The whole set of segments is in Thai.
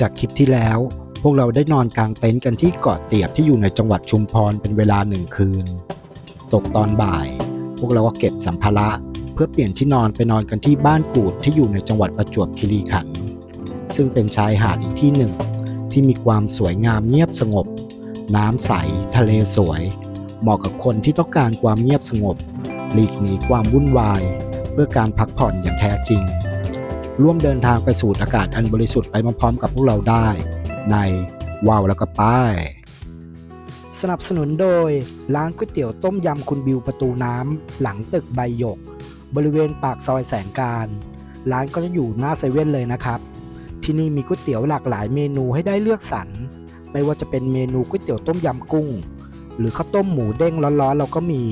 จากคลิปที่แล้ว พวกเราได้นอนกลางเต็นท์กันที่เกาะเตียบที่อยู่ในจังหวัดชุมพรเป็นเวลาหนึ่งคืน ตกตอนบ่าย พวกเราก็เก็บสัมภาระ เพื่อเปลี่ยนที่นอนไปนอนกันที่บ้านกูดที่อยู่ในจังหวัดประจวบคีรีขันธ์ซึ่งเป็นชายหาดอีกที่หนึ่ง ที่มีความสวยงามเงียบสงบ น้ำใส ทะเลสวย เหมาะกับคนที่ต้องการความเงียบสงบ หลีกหนีความวุ่นวาย เพื่อการพักผ่อนอย่างแท้จริง ร่วมเดินทางไปสูดอากาศอันบริสุทธิ์ไปพร้อมๆกับพวกเราได้ ในว้าวแล้วก็ป้าย สนับสนุนโดย ร้านก๋วยเตี๋ยวต้มยำคุณบิวประตูน้ำ หลังตึกใบหยก บริเวณปากซอยแสงการ ร้านก็จะอยู่หน้าเซเว่นเลยนะครับ ที่นี่มีก๋วยเตี๋ยวหลากหลายเมนูให้ได้เลือกสรรไม่ว่าจะเป็นเมนูก๋วยเตี๋ยวต้มยำกุ้ง หรือข้าวต้มหมูเด้งร้อนๆเราก็มี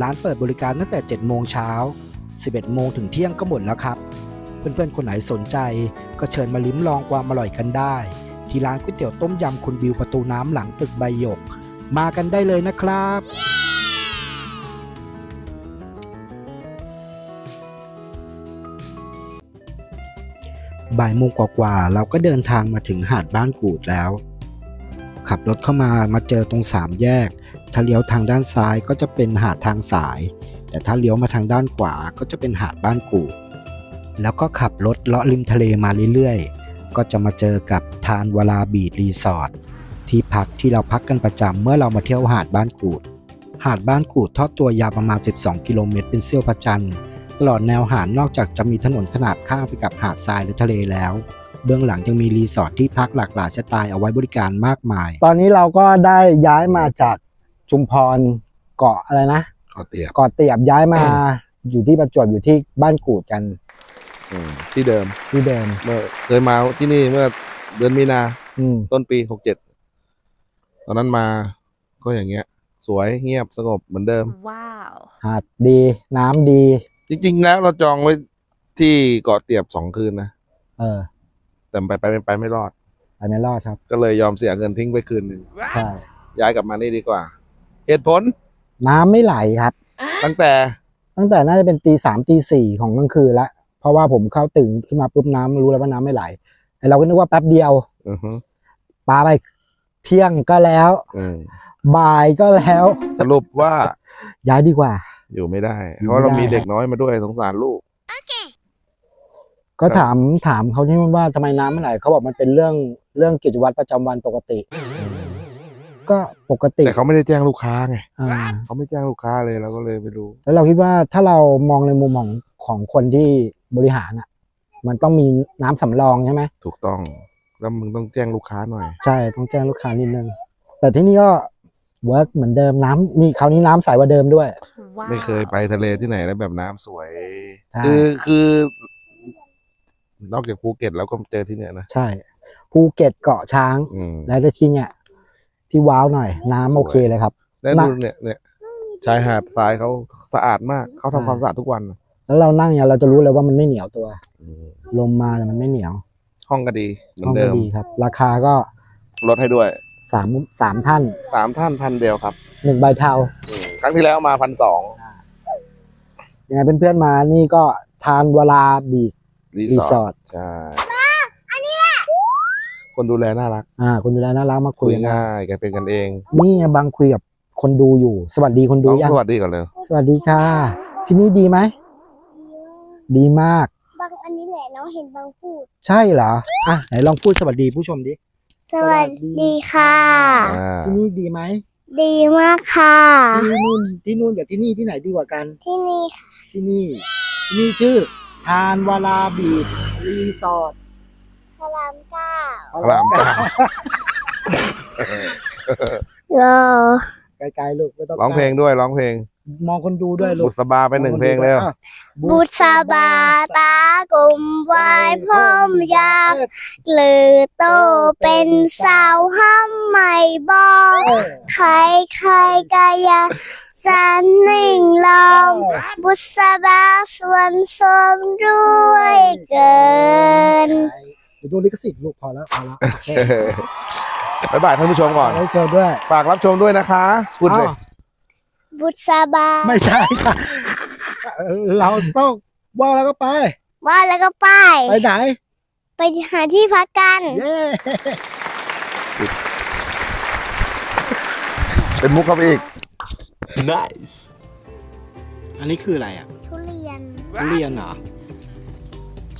ร้านเปิดบริการตั้งแต่ 7 โมงเช้า 11 โมงถึงเที่ยงก็หมดแล้วครับ เพื่อนๆคนไหนสนใจ ก็เชิญมาลิ้มลองความอร่อยกันได้ ที่ร้านก๋วยเตี๋ยวต้มยำคุณบิวประตูน้ำหลังตึกใบหยก มากันได้เลยนะครับ บ่ายโมงกว่าๆเราก็เดินทางมาถึงหาดบ้านกูดแล้ว ขับรถเข้ามามาเจอตรงสามแยกถ้าเลี้ยวทางด้านซ้ายก็จะเป็นหาดทางสาย แต่ถ้าเลี้ยวมาทางด้านขวาก็จะเป็นหาดบ้านกูด แล้วก็ขับรถเลาะริมทะเลมาเรื่อยๆ ก็จะมาเจอกับทานวลาบีดรีสอร์ทที่พักที่เราพักกันประจำเมื่อเรามาเที่ยวหาดบ้านกูด หาดบ้านกูดทอดตัวยาวประมาณ 12 กิโลเมตรเป็นเสี้ยวพระจันทร์ตลอดแนวหาดนอกจากจะมีถนนขนาบข้างไปกับหาดทรายและทะเลแล้ว เบื้องหลังยังมีรีสอร์ทที่พักหลากหลายสไตล์เอาไว้บริการมากมาย ตอนนี้เราก็ได้ย้ายมาจากชุมพรเกาะอะไรนะ ขอเตียบ เกาะเตียบย้ายมาอยู่ที่ประจวบอยู่ที่บ้านกูดกัน อืมที่เดิมที่เดิมเมื่อเคยมาที่นี่เมื่อเดือนมีนาอืมต้นปีหกเจ็ดตอนนั้นมาก็อย่างเงี้ย สวยเงียบสงบเหมือนเดิม Wow. หาดดี น้ำดี จริง ๆ แล้วเราจองไว้ที่เกาะเตียบสองคืนนะเออแต่ไปไปไปไปไม่รอด ไปไม่รอดครับ ก็เลยยอมเสียเงินทิ้งไปคืนหนึ่งใช่ย้ายกลับมานี่ดีกว่า เหตุผลน้ำไม่ไหลครับ ตั้งแต่ตั้งแต่น่าจะเป็นตีสามตีสี่ของกลางคืนละ เพราะว่าผมเข้าตื่นขึ้นมาปุ๊บน้ำรู้แล้วว่าน้ำไม่ไหลไอเราก็นึกว่าแป๊บเดียวอือฮึปาไปเที่ยงก็แล้วอืมบ่ายก็แล้ว สรุปว่าย้ายดีกว่า อยู่ไม่ได้อยู่เพราะเราไม่ได้มีเด็กน้อยมาด้วยสงสารลูกก็ถามถามเขาที่ว่าทำไมน้ำไม่ไหลเขาบอกมันเป็นเรื่องเรื่องกิจวัตรประจำวันปกติ ก็ปกติแต่เขาไม่ได้แจ้งลูกค้าไงอ่าเขาไม่แจ้งลูกค้าเลยเราก็เลยไม่รู้แล้วเราคิดว่าถ้าเรามองในมุมของของคนที่ บริหารอะ มันต้องมีน้ำสำรองใช่ไหมถูกต้อง แล้วมึงต้องแจ้งลูกค้าหน่อย ใช่ต้องแจ้งลูกค้านิดนึง แต่ที่นี่ก็เวิร์กเหมือนเดิมน้ำนี่คราวนี้น้ำใสกว่าเดิมด้วย Wow. ไม่เคยไปทะเลที่ไหนแล้วแบบน้ำสวย ใช่ คือคือนอกจากภูเก็ตแล้วก็เจอที่เนี่ยนะใช่ภูเก็ตเกาะช้าง อืม แล้วแต่ที่เนี่ยที่ว้าวหน่อย น้ำโอเคเลยครับ แล้วน่ะดูเนี่ยเนี่ยชายหาดทรายเขาสะอาดมากเขาทำอ่าความสะอาดทุกวัน แล้วเรานั่งเนี่ยเราจะรู้เลยว่ามันไม่เหนียวตัวอืมลมมาแต่มันไม่เหนียว ห้องก็ดีเหมือห้อนงเดิก็มดีครับ ราคาก็ลดให้ด้วยสามสามท่านสามท่านพันเดียวครับหนึ่งใบเทา อืมครั้งที่แล้วมาพันสองยังไงเพื่อนๆมานี่ก็ทานเวลาบีชรีรีสสออร์ร์ททใช่คนดูแลน่ารักอ่าคุณดูแลน่ารักมาคุคุยยกันได้ง่ายแกเป็นกันเองนี่ไงบางคุยกับคนดูอยู่ สวัสดีคนดูน้องยังสวัสดีก่อนเลย สวัสดีค่ะ ที่นี่ดีไหม ดีมาก บางอันนี้แหละน้องเห็นบางพูด ใช่เหรออะไหนลองพูดสวัสดีผู้ชมดิ สวัสดีค่ะ อ่าที่นี่ดีไหมดีมากค่ะ ที่นู่นที่นู่นกับที่นี่ที่ไหนดีกว่ากัน ที่นี่ค่ะที่นี่ที่นี่ชื่อ ทานวาลาบีดรีสอร์ทพระรามเก้าพระรามเก้า รอไกลๆลูกไม่ต้องร้องเพลงด้วยร้องเพลง มองคนดูด้วยลูบุกษบาไปหนึ่งเพลงเร็วอะบุษบาตากลมวายพร้อมยากหรือโตเป็นสาวห้ามไม่บอกเออใครใครๆก็อยากสันนิ่งลองบุษบาส่วนสมด้วยเกิน เดี๋ยวดูลิขสิทธิ์ลูกพอแล้วพอแล้วโอเคบ๊ายบายท่านผู้ชมก่อน ได้เชิญด้วย ฝากรับชมด้วยนะคะพูดเลยอ้าว บุษบา ไม่ใช่ค่ะ เราต้องว่าแล้วก็ไป ว่าแล้วก็ไป ไปไหนไปไปหาที่พักกัน เย้ เป็นมุกเข้าไปอีก Nice. อันนี้คืออะไรอะทุเรียน ทุเรียนเหรอ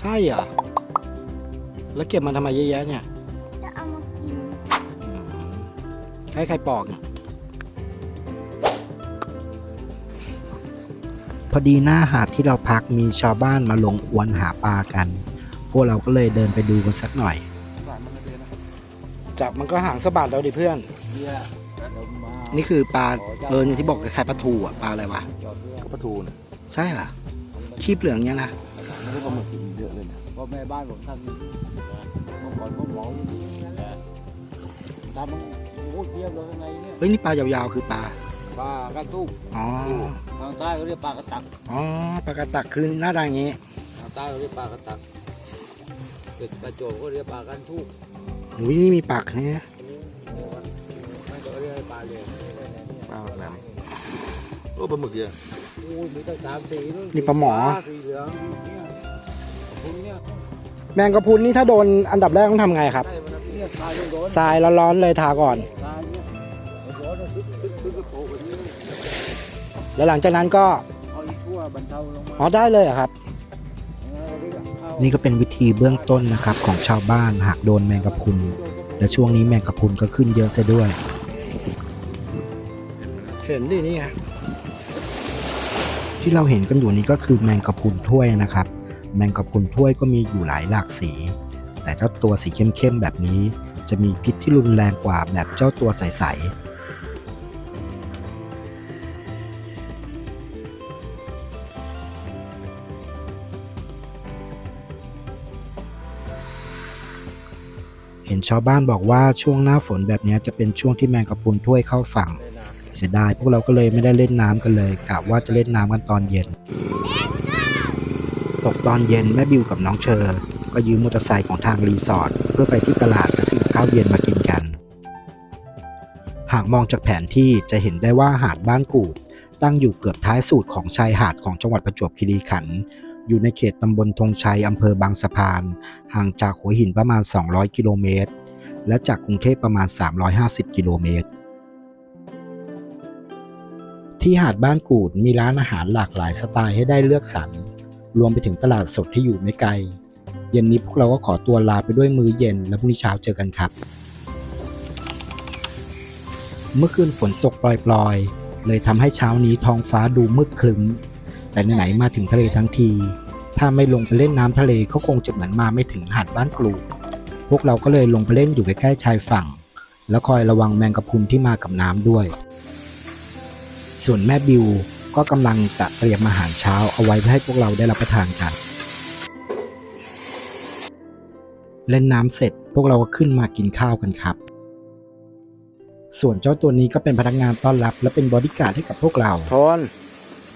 ใช่เหรอ แล้วเก็บมันทำไมเยอะแยะเนี่ย จะเอามากินอืมให้ใครปอกเนี่ย พอดีหน้าหาดที่เราพักมีชาวบ้านมาลงอวนหาปลากัน พวกเราก็เลยเดินไปดูกันสักหน่อย จับมันก็หางสะบัดแล้วดิเพื่อน นี่คือปลาเออเนี่ยที่บอกคล้ายๆปลาทูอะปลาอะไรวะก็ปลาทูนะใช่เหรอคีบเหลืองเนี่ยนะไม่ได้ปลาหมึกเยอะเลยนะพ่อแม่บ้านผมทำอย่างนี้เมื่อก่อนผมเหมาอย่างนี้นั่นแหละทำมันโอ้โหเทียบเลยข้างในเนี่ยเฮ้ยนี่ปลายาวๆคือปลา ปลากระตุกอ๋อทางใต้เขาเรียกปลากระตักอ๋อปลากระตักคือหน้าตาอย่างงี้ทางใต้เขาเรียกปลากระตักเป็ดปลาโจกเขาเรียกปลากันทุกอุ้ยนี่มีปากเนี่ยไม่ก็เรียกปลาเหลวปลาแหลมโอ้ปลาหมึกเยอะโอ้ยมีตั้งสามสีนู่นนี่ปลาหมอสีเหลืองเนี่ยคุณเนี่ยแมงกะพรุนนี่ถ้าโดนอันดับแรกต้องทำไงครับใช่มันเนี่ยทายโดนทรายร้อนๆเลยทาก่อน แบบนี้แล้วหลังจากนั้นก็เอาอีกทั่วบรรเทาลงมาอ๋อได้เลยเหรอครับเอาเรียกเข้านี่ก็เป็นวิธีเบื้องต้นนะครับของชาวบ้านหากโดนแมงกะพรุน และช่วงนี้แมงกะพรุนก็ขึ้นเยอะซะด้วย เห็นดินี่ไงที่เราเห็นกันอยู่นี้ก็คือแมงกะพรุนถ้วยนะครับ แมงกะพรุนถ้วยก็มีอยู่หลายหลากสี แต่เจ้าตัวสีเข้มๆแบบนี้ จะมีพิษที่รุนแรงกว่าแบบเจ้าตัวใสๆ เห็นชาวบ้านบอกว่าช่วงหน้าฝนแบบนี้จะเป็นช่วงที่แมงกะพรุนถ้วยเข้าฝั่ง เสียดายพวกเราก็เลยไม่ได้เล่นน้ำกันเลยกะว่าจะเล่นน้ำกันตอนเย็น ตกตอนเย็นแม่บิวกับน้องเชอก็ยืมมอเตอร์ไซค์ของทางรีสอร์ทเพื่อไปที่ตลาดและซื้อข้าวเย็นมากินกัน หากมองจากแผนที่จะเห็นได้ว่าหาดบ้านกูดตั้งอยู่เกือบท้ายสุดของชายหาดของจังหวัดประจวบคีรีขันธ์ อยู่ในเขตตำบลธงชัยอำเภอบางสะพาน ห่างจากหัวหินประมาณ 200 กิโลเมตร และจากกรุงเทพประมาณ 350 กิโลเมตร ที่หาดบ้านกูดมีร้านอาหารหลากหลายสไตล์ให้ได้เลือกสรร รวมไปถึงตลาดสดที่อยู่ไม่ไกล เย็นนี้พวกเราก็ขอตัวลาไปด้วยมื้อเย็น และพรุ่งนี้เช้าเจอกันครับ เมื่อคืนฝนตกปล่อยๆ เลยทำให้เช้านี้ท้องฟ้าดูมืดครึ้มแต่ไหนๆมาถึงทะเลทั้งที ถ้าไม่ลงไปเล่นน้ำทะเลก็คงจะเหมือนมาไม่ถึงหาดบ้านกรูพวกเราก็เลยลงไปเล่นอยู่ใกล้ๆชายฝั่ง แล้วคอยระวังแมงกะพรุนที่มากับน้ำด้วย ส่วนแม่บิวก็กำลังจะเตรียมอาหารเช้าเอาไว้ให้พวกเราได้รับประทานกัน เล่นน้ำเสร็จพวกเราก็ขึ้นมากินข้าวกันครับ ส่วนเจ้าตัวนี้ก็เป็นพนักงานต้อนรับ และเป็นบอดี้การ์ดให้กับพวกเรา ทอน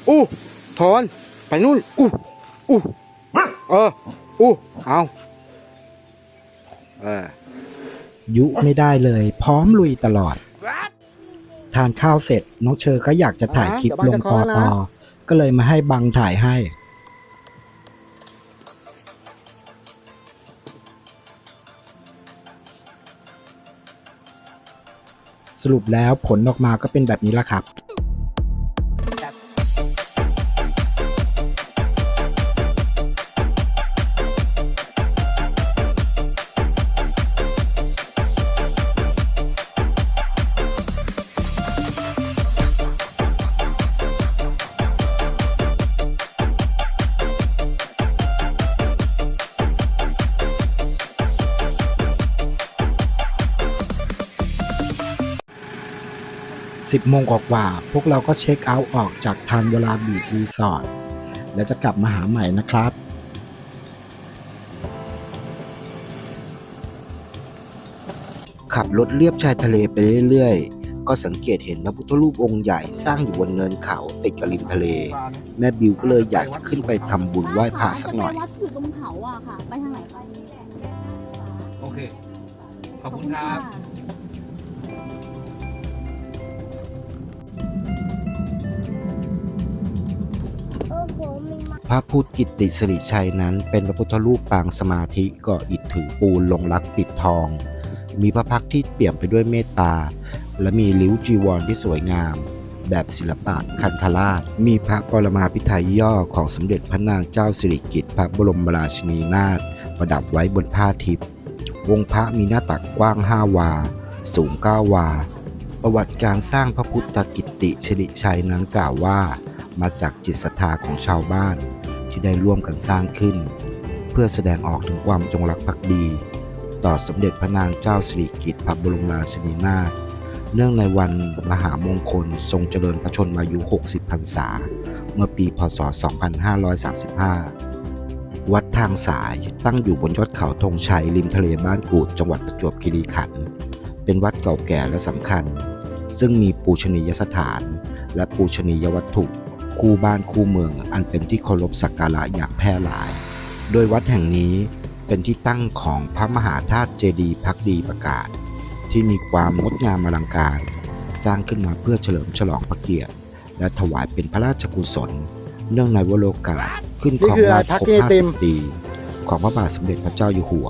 อู้ ทอน ไปนู่น อู้ อู้เอออู้เอาเออยุไม่ได้เลย พร้อมลุยตลอด ทานข้าวเสร็จ น้องเชอก็อยากจะถ่ายคลิปลงปอตอก็เลยมาให้บังถ่ายให้ สรุปแล้วผลออกมาก็เป็นแบบนี้ละครับ 10โมงกว่าๆพวกเราก็เช็คเอาท์ออกจากทานเวลาบีดรีสอร์ทและจะกลับมาหาใหม่นะครับขับรถเลียบชายทะเลไปเรื่อยๆ ก็สังเกตเห็นพระพุทธรูปองค์ใหญ่สร้างอยู่บนเนินเขาติดกับริมทะเล แม่บิวก็เลยอยากจะขึ้นไปทำบุญไหว้พระสักหน่อย วัดอยู่ตรงเขาอะค่ะ ไปทางไหนไปโอเค ขอบคุณครับ พระพุทธกิติสิริชัยนั้นเป็นพระพุทธรูปปางสมาธิก่ออิฐถือปูนลงรักปิดทอง มีพระพักที่เปี่ยมไปด้วยเมตตา และมีลิ้วจีวรที่สวยงาม แบบศิลปะคันธราช มีพระปรมาภิไธยย่อของสมเด็จพระนางเจ้าสิริกิติ์พระบรมราชินีนาถประดับไว้บนผ้าทิพย์วงพระมีหน้าตักกว้าง 5 วา สูง 9 วา ประวัติการสร้างพระพุทธกิติสิริชัยนั้นกล่าวว่า มาจากจิตศรัทธาของชาวบ้านที่ได้ร่วมกันสร้างขึ้น เพื่อแสดงออกถึงความจงรักภักดี ต่อสมเด็จพระนางเจ้าสิริกิติ์พระบรมราชินีนาถเนื่องในวันมหามงคลทรงเจริญพระชนมายุ 60 พรรษา เมื่อปีพศ 2535 วัดทางสายตั้งอยู่บนยอดเขาธงชัยริมทะเลบ้านกูดจังหวัดประจวบคีรีขันธ์เป็นวัดเก่าแก่และสำคัญ ซึ่งมีปูชนียสถาน และปูชนียวัตถุ คู่บ้านคู่เมืองอันเป็นที่เคารพสักการะอย่างแพร่หลาย โดยวัดแห่งนี้เป็นที่ตั้งของพระมหาธาตุเจดีย์พักดีประกาศ ที่มีความงดงามอลังการ สร้างขึ้นมาเพื่อเฉลิมฉลองพระเกียรติ และถวายเป็นพระราชกุศล เนื่องในวโรกาสขึ้นของราชครบ50ปีของพระบาทสมเด็จพระเจ้าอยู่หัว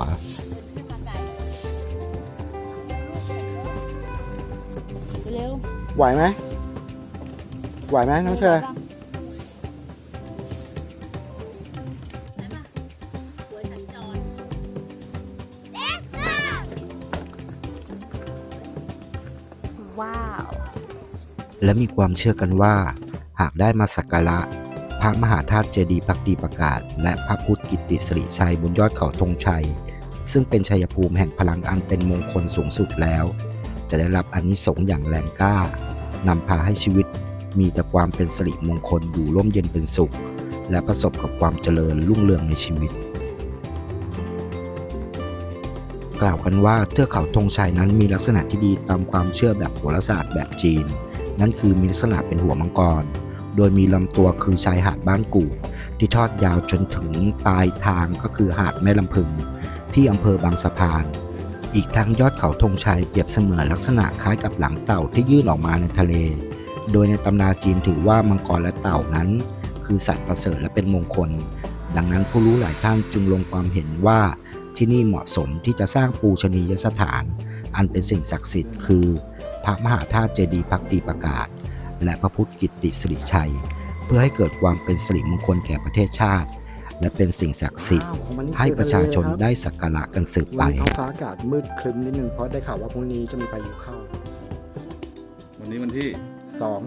เร็วไหวไหมไหวไหมน้องเชอ และมีความเชื่อกันว่า หากได้มาสักการะ พระมหาธาตุเจดีย์พักดีประกาศ และพระพุทธกิติสิริชัยบนยอดเขาธงชัย ซึ่งเป็นชัยภูมิแห่งพลังอันเป็นมงคลสูงสุดแล้ว จะได้รับอานิสงส์อย่างแรงกล้านำพาให้ชีวิตมีแต่ความเป็นสิริมงคลอยู่ร่มเย็นเป็นสุข และประสบกับความเจริญรุ่งเรืองในชีวิต กล่าวกันว่าเทือกเขาธงชัยนั้นมีลักษณะที่ดีตามความเชื่อแบบโหราศาสตร์แบบจีน นั่นคือมีลักษณะเป็นหัวมังกร โดยมีลำตัวคือชายหาดบ้านกูด ที่ทอดยาวจนถึงปลายทางก็คือหาดแม่ลำพึง ที่อำเภอบางสะพาน อีกทั้งยอดเขาธงชัยเปรียบเสมือนลักษณะคล้ายกับหลังเต่าที่ยื่นออกมาในทะเล โดยในตำราจีนถือว่ามังกรและเต่านั้น คือสัตว์ประเสริฐและเป็นมงคล ดังนั้นผู้รู้หลายท่านจึงลงความเห็นว่าที่นี่เหมาะสมที่จะสร้างปูชนียสถาน อันเป็นสิ่งศักดิ์สิทธิ์คือ พระมหาธาตุเจดีย์พักดีประกาศ และพระพุทธกิตติสิริชัย เพื่อให้เกิดความเป็นสิริมงคลแก่ประเทศชาติ และเป็นสิ่งศักดิ์สิทธิ์ให้ประชาชนได้สักการะกันสืบไปวันนี้ท้องฟ้าอากาศมืดครึ้มนิดนึงเพราะได้ข่าวว่าพรุ่งนี้จะมีพายุเข้า วันนี้วันที่สอง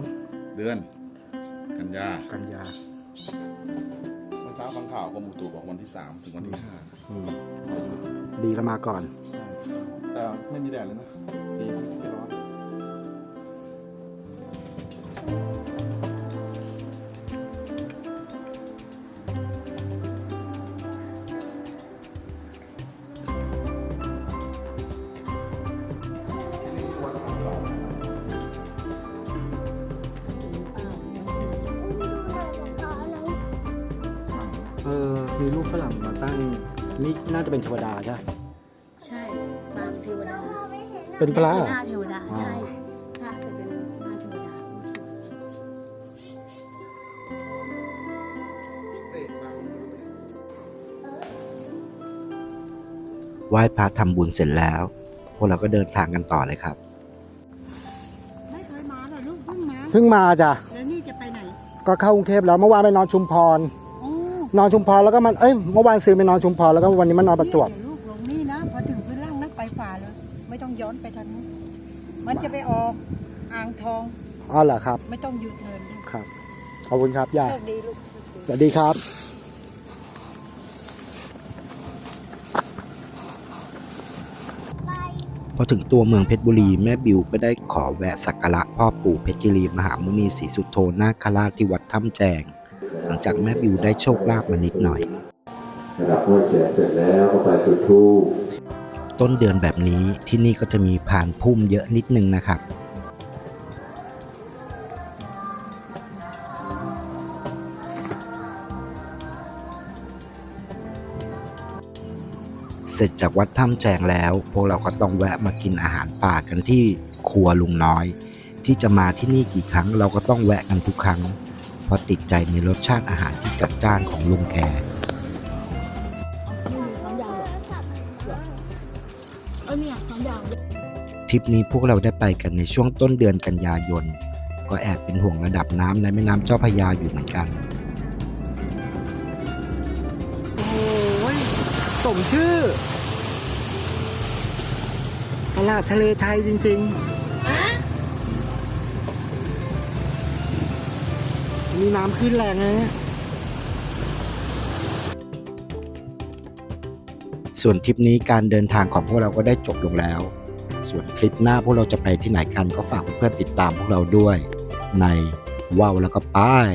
เดือน กันยากันยาเมื่อเช้าฟังข่าวกรมอุตุบอกวันที่3ถึงวันที่อืมดีแล้วมาก่อน5แต่ไม่มีแดดเลยนะดีไม่ร้อน ฝรั่งมาตั้งนี่น่าจะเป็นเทวดาใช่ไหมใช่ปางเทวดาเป็นปลาหน้าเทวดาอ๋อใช่ถ้าจะเป็นหน้าเทวดาไหว้พระทำบุญเสร็จแล้ว พวกเราก็เดินทางกันต่อเลยครับ ไม่เคยมาเหรอลูกเพิ่งมาเพิ่งมาจ้ะแล้วนี่จะไปไหน ก็เข้ากรุงเทพแล้วเมื่อวานไปนอนชุมพรโอ้ นอนชุมพรแล้วก็มันเอ้ยเมื่อวานซื้อไปนอนชุมพรแล้วก็วันนี้มานอนประจวบเดี๋ยลูกลงนี่นะพอถึงพื้นล่างนั้นไปฝ่าเลย ไม่ต้องย้อนไปทางนู้นมันจะไปออกอ่างทองอ๋อเหรอครับไม่ต้องยูเทิร์นครับขอบคุณครับย่าโชคดีลูกโชคดีสวัสดีครับ พอถึงตัวเมืองเพชรบุรีแม่บิวก็ได้ขอแวะสักการะพ่อปู่เพชรกิรีมหามุนีศรีสุโธนาคราชที่วัดถ้ำแจงหลัง จากแม่บิวได้โชคลาภมานิดหน่อยระดับห้วยแสนเสร็จแล้วก็ไปจุดธูปต้นเดือนแบบนี้ที่นี่ก็จะมีพานพุ่มเยอะนิดนึงนะครับเสร็จจากวัดถ้ำแจงแล้ว พวกเราก็ต้องแวะมากินอาหารป่ากันที่ครัวลุงน้อย ที่จะมาที่นี่กี่ครั้งเราก็ต้องแวะกันทุกครั้ง เพราะติดใจในรสชาติอาหารที่จัดจ้านของลุงแกเออเนี่ยสองอย่างทริปนี้พวกเราได้ไปกันในช่วงต้นเดือนกันยายน ก็แอบเป็นห่วงระดับน้ำในแม่น้ำเจ้าพระยาอยู่เหมือนกัน โอ้ยสมชื่อตลาดทะเลไทยจริง ๆ มีน้ำขึ้นแรงนะส่วนทริปนี้การเดินทางของพวกเราก็ได้จบลงแล้ว ส่วนทริปหน้าพวกเราจะไปที่ไหนกันก็ฝากเพื่อนๆติดตามพวกเราด้วย ในว้าวแล้วก็ป้าย